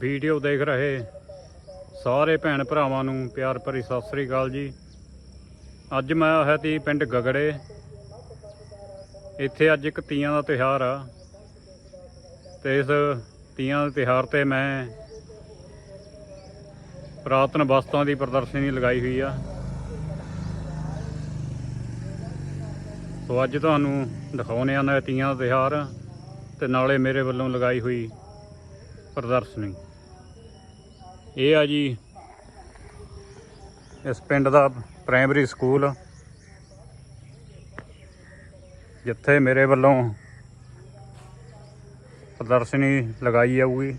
Video ਦੇਖ ਰਹੇ ਸਾਰੇ ਭੈਣ ਭਰਾਵਾਂ ਨੂੰ ਪਿਆਰ ਭਰੀ ਸਤਿ ਸ੍ਰੀ ਅਕਾਲ ਜੀ। ਅੱਜ ਮੈਂ ਆਇਆ ਤੀ ਪਿੰਡ ਗਗੜੇ। ਇੱਥੇ ਅੱਜ ਇੱਕ ਤੀਆਂ ਦਾ ਤਿਉਹਾਰ ਆ। ਤੇ ਇਸ ਤੀਆਂ ਦੇ ਤਿਉਹਾਰ ਤੇ ਮੈਂ ਪੁਰਾਤਨ ਵਸਤਾਂ ਦੀ ਪ੍ਰਦਰਸ਼ਨੀ ਲਗਾਈ ਹੋਈ ਆ। ਸੋ ਅੱਜ ਤੁਹਾਨੂੰ ਦਿਖਾਉਣੇ ਆ ਨਾ ਤੀਆਂ ਦਾ ਤਿਉਹਾਰ ਤੇ ਨਾਲੇ ਮੇਰੇ ਵੱਲੋਂ ਲਗਾਈ ਹੋਈ ਪ੍ਰਦਰਸ਼ਨੀ। ਇਹ ਆ ਜੀ ਇਸ ਪਿੰਡ ਦਾ ਪ੍ਰਾਇਮਰੀ ਸਕੂਲ। ਜਿੱਥੇ ਮੇਰੇ ਵੱਲੋਂ ਪ੍ਰਦਰਸ਼ਨੀ ਲਗਾਈ ਜਾਊਗੀ।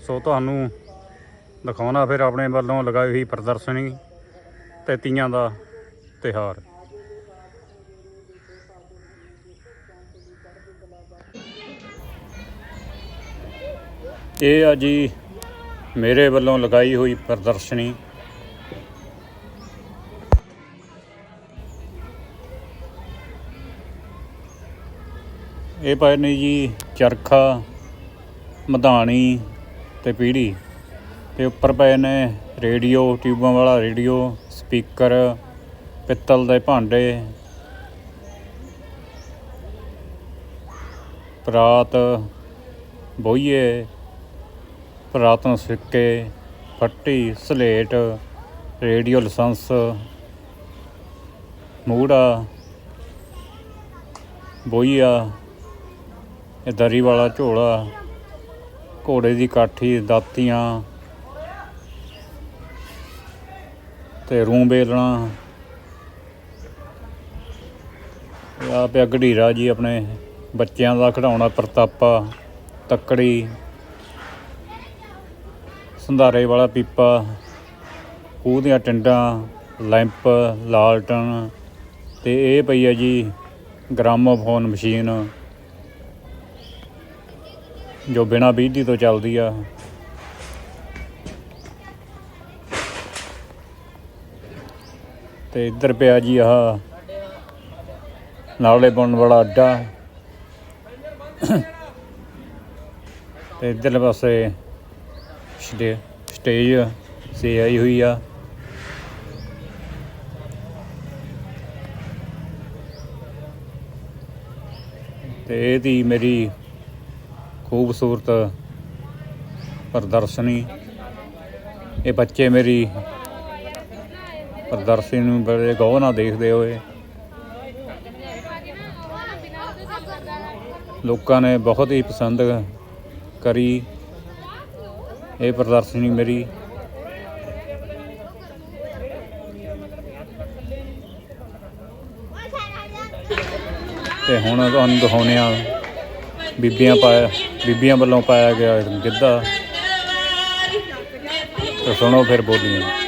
ਸੋ ਤੁਹਾਨੂੰ ਦਿਖਾਉਣਾ ਫਿਰ ਆਪਣੇ ਵੱਲੋਂ ਲਗਾਈ ਹੋਈ ਪ੍ਰਦਰਸ਼ਨੀ ਤੇ ਤੀਆਂ ਦਾ ਤਿਹਾਰ ਇਹ ਆ ਜੀ ਮੇਰੇ ਵੱਲੋਂ ਲਗਾਈ ਹੋਈ ਪ੍ਰਦਰਸ਼ਨੀ। ਇਹ ਪਏ ਨੇ ਜੀ ਚਰਖਾ, ਮਧਾਣੀ ਤੇ ਪੀੜੀ ਤੇ ਉੱਪਰ ਪਏ ਨੇ ਰੇਡੀਓ, ਟਿਊਬਾਂ ਵਾਲਾ ਰੇਡੀਓ, ਸਪੀਕਰ, ਪਿੱਤਲ ਦੇ ਭਾਂਡੇ, ਪਰਾਤ, ਬੋਈਏ, ਪੁਰਾਤਨ ਸਿੱਕੇ, ਫੱਟੀ, ਸਲੇਟ, ਰੇਡੀਓ ਲਾਇਸੈਂਸ, ਮੂੜਾ, ਬੋਈਆ, ਇਹ ਦਰੀ ਵਾਲਾ ਝੋਲਾ, ਘੋੜੇ ਦੀ ਕਾਠੀ, ਦਾਤੀਆਂ ਤੇ ਰੂੰ ਬੇਲਣਾ ਆ ਪਿਆ ਗਢੀਰਾ ਜੀ ਆਪਣੇ ਬੱਚਿਆਂ ਦਾ ਖਿਡਾਉਣਾ, ਪ੍ਰਤਾਪਾ, ਤੱਕੜੀ, ਸੰਧਾਰੇ ਵਾਲਾ ਪੀਪਾ, ਖੂਹ ਦੀਆਂ ਟਿੰਡਾਂ, ਲੈਂਪ, ਲਾਲਟਨ ਤੇ ਇਹ ਪਈ ਆ ਜੀ ਗ੍ਰਾਮੋਫੋਨ ਮਸ਼ੀਨ ਜੋ ਬਿਨਾ ਬਿਜਲੀ ਤੋਂ ਚੱਲਦੀ ਆ। ਤੇ ਇੱਧਰ ਪਿਆ ਜੀ ਆਹ ਨਾਲੇ ਬਣਨ ਵਾਲਾ ਅੱਡਾ। ਤੇ ਇੱਧਰਲੇ ਪਾਸੇ ਸਟੇ, ਸਟੇਜ ਸੇ ਆਈ ਹੋਈ ਆ। ਤੇ ਇਹਦੀ ਮੇਰੀ ਖੂਬਸੂਰਤ ਪ੍ਰਦਰਸ਼ਨੀ। ਇਹ ਬੱਚੇ ਮੇਰੀ ਪ੍ਰਦਰਸ਼ਨੀ ਨੂੰ ਬੜੇ ਗੌਰ ਨਾਲ ਦੇਖਦੇ ਹੋਏ ਲੋਕਾਂ ਨੇ ਬਹੁਤ ਹੀ ਪਸੰਦ ਕਰੀ। ਇਹ ਪ੍ਰਦਰਸ਼ਨੀ ਮੇਰੀ ਤੇ ਹੁਣ ਤੁਹਾਨੂੰ ਦਿਖਾਉਂਦੇ ਆ ਬੀਬੀਆਂ ਪਾਇਆ, ਬੀਬੀਆਂ ਵੱਲੋਂ ਪਾਇਆ ਗਿਆ ਗਿੱਧਾ। ਤੇ ਸੁਣੋ ਫਿਰ ਬੋਲੀਆਂ।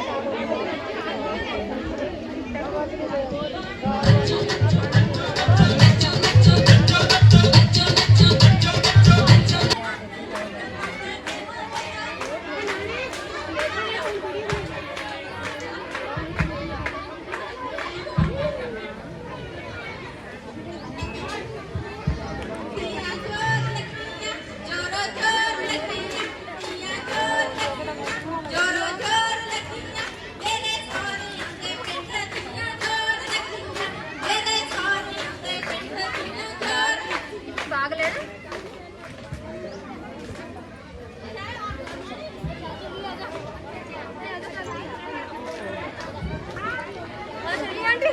ఆంటీ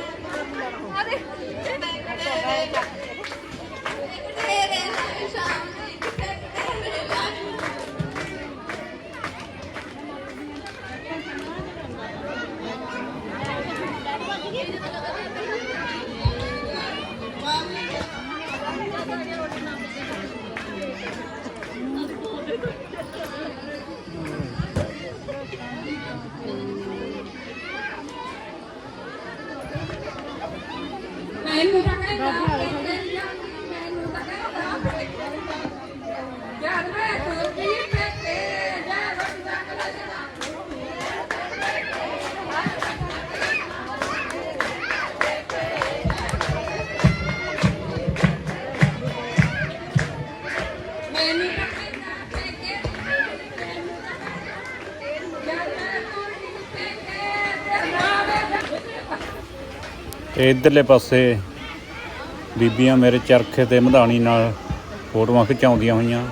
అదే ਇਧਰਲੇ ਪਾਸੇ ਬੀਬੀਆਂ ਮੇਰੇ ਚਰਖੇ ਤੇ ਮਧਾਣੀ ਨਾਲ ਫੋਟੋਆਂ ਖਿਚਾਉਂਦੀਆਂ ਹੋਈਆਂ।